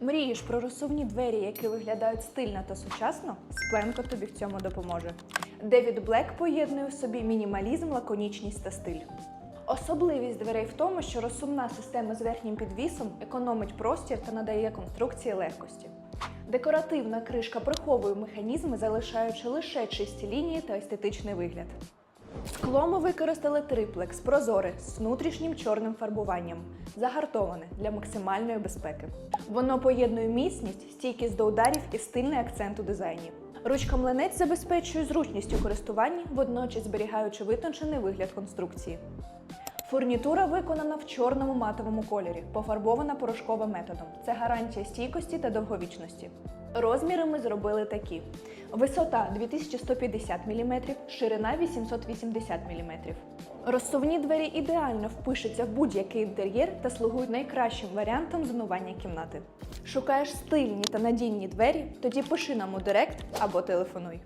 Мрієш про розсувні двері, які виглядають стильно та сучасно? Спленко тобі в цьому допоможе. Девід Блек поєднує в собі мінімалізм, лаконічність та стиль. Особливість дверей в тому, що розсувна система з верхнім підвісом економить простір та надає конструкції легкості. Декоративна кришка приховує механізми, залишаючи лише чисті лінії та естетичний вигляд. Скло ми використали триплекс прозоре з внутрішнім чорним фарбуванням, загартоване для максимальної безпеки. Воно поєднує міцність, стійкість до ударів і стильний акцент у дизайні. Ручка млинець забезпечує зручність у користуванні, водночас зберігаючи витончений вигляд конструкції. Фурнітура виконана в чорному матовому кольорі, пофарбована порошковим методом. Це гарантія стійкості та довговічності. Розміри ми зробили такі: висота 2150 мм, ширина 880 мм. Розсувні двері ідеально впишуться в будь-який інтер'єр та слугують найкращим варіантом зонування кімнати. Шукаєш стильні та надійні двері? Тоді пиши нам у директ або телефонуй.